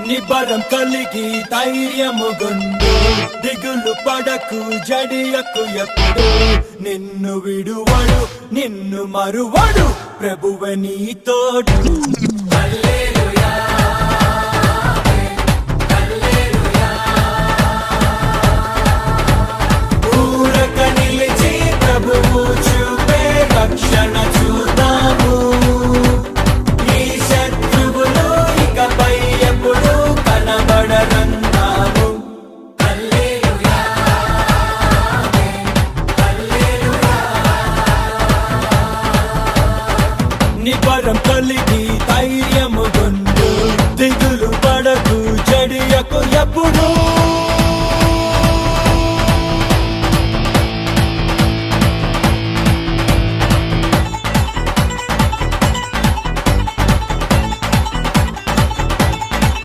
నిబరం కలిగి ధైర్యము గొందు దిగులు పడకు జడియకు ఎప్పుడు. నిన్ను విడువడు నిన్ను మరువడు ప్రభువ నీ తోడు. స్వరం కలిగి ధైర్యము గొండు దిగులు పడకు చెడియకు ఎప్పుడు